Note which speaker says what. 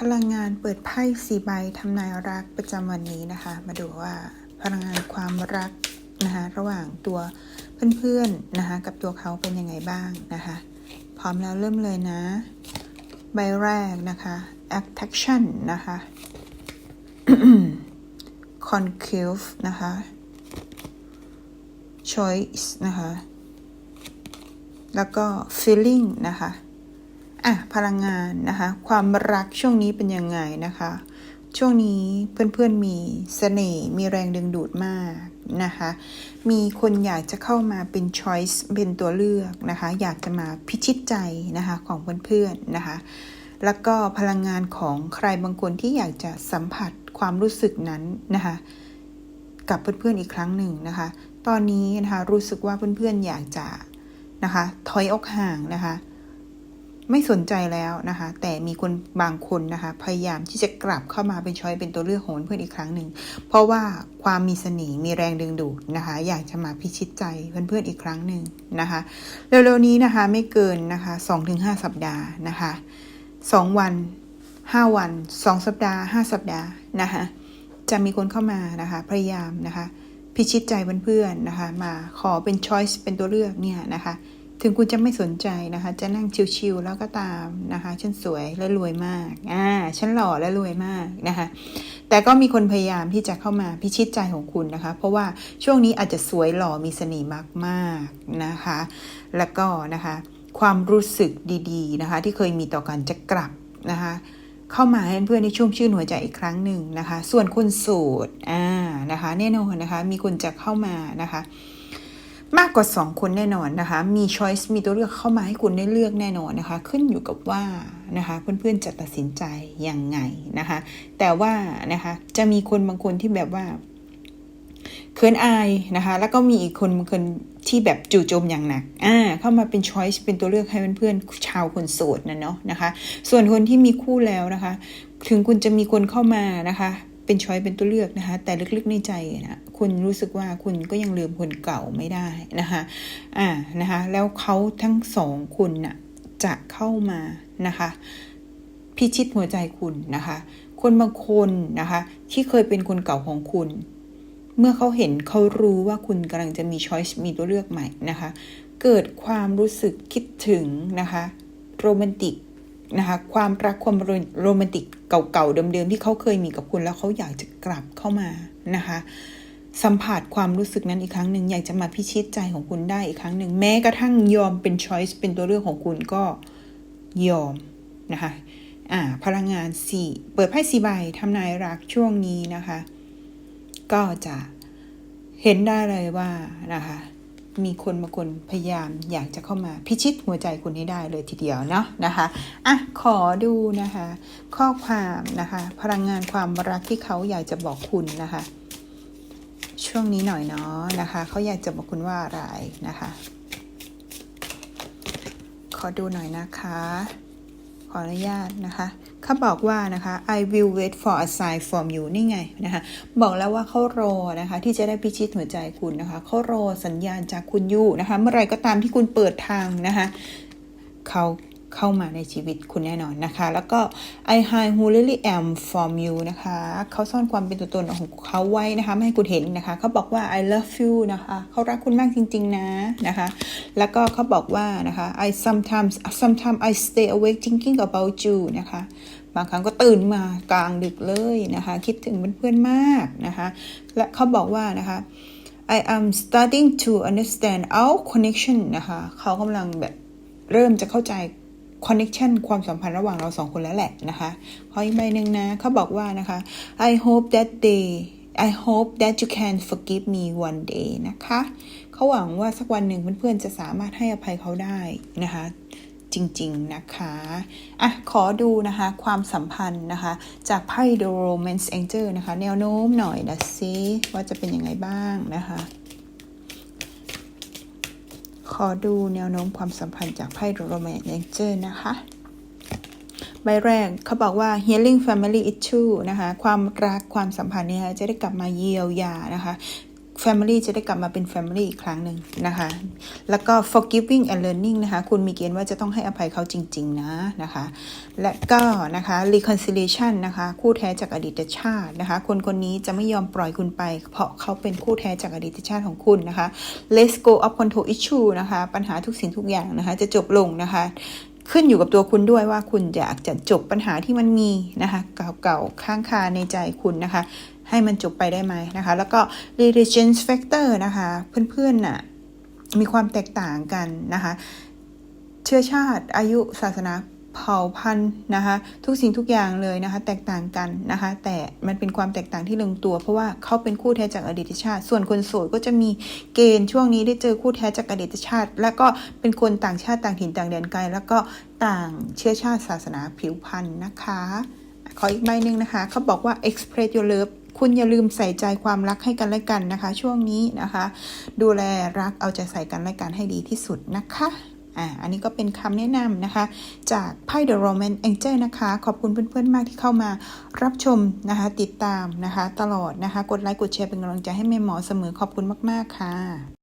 Speaker 1: พลังงานเปิดไพ่สีใบทำนายรักประจำวันนี้นะคะ มาดูว่าพลังงานความรักนะคะระหว่างตัวเพื่อนๆนะคะกับตัวเขาเป็นยังไงบ้างนะคะพร้อมแล้วเริ่มเลยนะ ใบแรกนะคะ attraction นะคะ concave นะคะ choice นะคะ แล้วก็ feeling นะคะ อะพลังงานนะคะ ความรักช่วงนี้เป็นยังไงนะคะ ช่วงนี้เพื่อนๆมีเสน่ห์มีแรงดึงดูดมากนะคะ มีคนอยากจะเข้ามาเป็น choice เป็นตัวเลือกนะคะ อยากจะมาพิชิตใจนะคะของเพื่อนๆนะคะ แล้วก็พลังงานของใครบางคนที่อยากจะสัมผัสความรู้สึกนั้นนะคะ กับเพื่อนๆอีกครั้งหนึ่งนะคะ ตอนนี้นะคะรู้สึกว่าเพื่อนๆอยากจะนะคะถอยออกห่างนะคะ ไม่สนใจแล้วนะคะ แต่มีคนบางคนนะคะ พยายามที่จะกลับเข้ามาเป็นช้อยเป็นตัวเลือกของเพื่อนอีกครั้งหนึ่ง เพราะว่าความมีเสน่ห์มีแรงดึงดูดนะคะ อยากจะมาพิชิตใจเพื่อนๆอีกครั้งหนึ่งนะคะ เร็วๆนี้นะคะไม่เกินนะคะ 2-5 สัปดาห์นะคะ 2 วัน 5 วัน 2 สัปดาห์ 5 สัปดาห์นะคะจะมีคนเข้ามานะคะพยายามนะคะ พิชิตใจเพื่อนๆนะคะ มาขอเป็นช้อยส์เป็นตัวเลือกเนี่ยนะคะ ถึงคุณจะไม่สนใจนะคะ จะนั่งชิวๆแล้วก็ตามนะคะ ฉันสวยและรวยมาก อ่า ฉันหล่อและรวยมากนะคะ แต่ก็มีคนพยายามที่จะเข้ามาพิชิตใจของคุณนะคะ เพราะว่าช่วงนี้อาจจะสวยหล่อมีเสน่ห์มากๆนะคะ แล้วก็นะคะ ความรู้สึกดีๆนะคะ ที่เคยมีต่อกันจะกลับนะคะเข้ามาให้เพื่อนในชุ่มชื่นหัวใจอีกครั้งหนึ่งนะคะ ส่วนคนโสดอ่านะคะ แน่นอนนะคะ มีคนจะเข้ามานะคะ มากกว่า 2 คนแน่นอนนะคะ มีช้อยส์มีตัวเลือกเข้ามาให้คุณได้เลือกแน่นอนนะคะ ขึ้นอยู่กับว่านะคะเพื่อนๆจะตัดสินใจยังไงนะคะ แต่ว่านะคะจะมีคนบางคนที่แบบว่าเขินอายนะคะ แล้วก็มีอีกคนบางคนที่แบบจู่โจมอย่างหนัก อ่า เข้ามาเป็นช้อยส์เป็นตัวเลือกให้เพื่อนๆชาวคนโสดนะเนาะนะคะ ส่วนคนที่มีคู่แล้วนะคะ ถึงคุณจะมีคนเข้ามานะคะ เป็นช้อยเป็นตัวเลือกนะคะ แต่ลึกๆในใจนะ คุณรู้สึกว่าคุณก็ยังลืมคนเก่าไม่ได้นะคะอ่านะคะแล้วเขาทั้งสองคนน่ะจะเข้ามานะคะพิชิตหัวใจคุณนะคะ คนบางคนนะคะ ที่เคยเป็นคนเก่าของคุณ เมื่อเขาเห็นเขารู้ว่าคุณกำลังจะมีช้อยส์มีตัวเลือกใหม่นะคะ เกิดความรู้สึกคิดถึงนะคะโรแมนติกนะคะความรักความโรแมนติกเก่าๆเดิมๆที่เขาเคยมีกับคุณแล้วเขาอยากจะกลับเข้ามานะคะ สัมผัสความรู้สึกนั้นอีกครั้งหนึ่งอยากจะมาพิชิตใจของคุณได้อีกครั้งหนึ่งแม้กระทั่งยอมเป็นช้อยส์เป็นตัวเลือกของคุณก็ยอมนะคะอ่าพลังงานสี่เปิดไพ่สีใบทำนายรักช่วงนี้นะคะ ก็จะเห็นได้เลยว่านะคะมีคนบางคนพยายามอยากจะเข้ามาพิชิตหัวใจคุณให้ได้เลยทีเดียวเนาะนะคะอะขอดูนะคะ ข้อความนะคะ พลังงานความรักที่เขาอยากจะบอกคุณนะคะ ช่วงนี้หน่อยเนาะนะคะเขาอยากจะบอกคุณว่าอะไรนะคะ ขอดูหน่อยนะคะ ขออนุญาตนะคะเขาบอกว่านะคะ I will wait for a sign from you นี่ไงนะคะ บอกแล้วว่าเขารอนะคะ ที่จะได้พิชิตหัวใจคุณนะคะเขารอสัญญาณจากคุณอยู่นะคะ เมื่อไรก็ตามที่คุณเปิดทางนะคะเขา เข้ามาในชีวิตคุณแน่นอนนะคะ แล้วก็ I hide who really am from you นะคะ เขาซ่อนความเป็นตัวตนของเขาไว้นะคะ ไม่ให้คุณเห็นนะคะ เขาบอกว่า I love you นะคะ เขารักคุณมากจริง ๆ นะนะคะ แล้วก็เขาบอกว่านะคะ I sometimes sometimes I stay awake thinking about you นะคะบางครั้งก็ตื่นมากลางดึกเลยนะคะ คิดถึงเพื่อนๆมากนะคะ และเขาบอกว่านะคะ I am starting to understand our connection นะคะ เขากำลังแบบเริ่มจะเข้าใจ connection ความสัมพันธ์ระหว่างเราสองคนแล้วแหละนะคะขออีกใบหนึ่งนะเขาบอกว่านะคะ I hope that day I hope that you can forgive me one day นะคะ เขาหวังว่าสักวันหนึ่งเพื่อนๆจะสามารถให้อภัยเขาได้นะคะ จริงๆนะคะอะขอดูนะคะ ความสัมพันธ์นะคะ จากไพ่ The Romance Angel นะคะ แนวโน้มหน่อยนะซิว่าจะเป็นยังไงบ้างนะคะ ขอดูแนวโน้มความสัมพันธ์จากไพ่โรแมนเนเจอร์นะคะใบแรกเขาบอกว่า healing family issue นะคะ ความรักความสัมพันธ์เนี่ยจะได้กลับมาเยียวยานะคะ family จะได้กลับมาเป็น family อีกครั้งหนึ่งนะคะ แล้วก็ forgiving and learning นะคะ คุณมีเกณฑ์ว่าจะต้องให้อภัยเขาจริง ๆ นะนะคะ และก็นะคะ reconciliation นะคะ คู่แท้จากอดีตชาตินะคะ คนคนนี้จะไม่ยอมปล่อยคุณไป เพราะเขาเป็นคู่แท้จากอดีตชาติของคุณนะคะ let's go of control issue นะคะ ปัญหาทุกสิ่งทุกอย่างนะคะ จะจบลงนะคะขึ้นอยู่กับตัวคุณด้วยว่าคุณอยากจะจบปัญหาที่มันมีนะคะเก่าๆค้างคาในใจคุณนะคะ ให้มันจบไปได้ไหมนะคะ แล้วก็ religion factor นะคะ เพื่อนๆน่ะมีความแตกต่างกันนะคะ เชื้อชาติอายุศาสนาเผ่าพันธุ์นะคะทุกสิ่งทุกอย่างเลยนะคะ แตกต่างกันนะคะ แต่มันเป็นความแตกต่างที่ลงตัว เพราะว่าเขาเป็นคู่แท้จากอดีตชาติ ส่วนคนโสดก็จะมีเกณฑ์ช่วงนี้ได้เจอคู่แท้จากอดีตชาติ แล้วก็เป็นคนต่างชาติต่างถิ่นต่างแดนไกล แล้วก็ต่างเชื้อชาติศาสนาผิวพันธุ์นะคะ ขออีกใบหนึ่งนะคะเขาบอกว่า express your love คุณอย่าลืมใส่ใจความรักให้กันและกันนะคะ ช่วงนี้นะคะ ดูแลรักเอาใจใส่กันและกันให้ดีที่สุดนะคะอ่าอันนี้ก็เป็นคำแนะนำนะคะ จากไพ่ The Roman Angel นะคะ ขอบคุณเพื่อนๆ มากที่เข้ามารับชมนะคะ ติดตามนะคะ ตลอดนะคะ กดไลค์กดแชร์เป็นกำลังใจให้แม่หมอเสมอขอบคุณมากๆค่ะ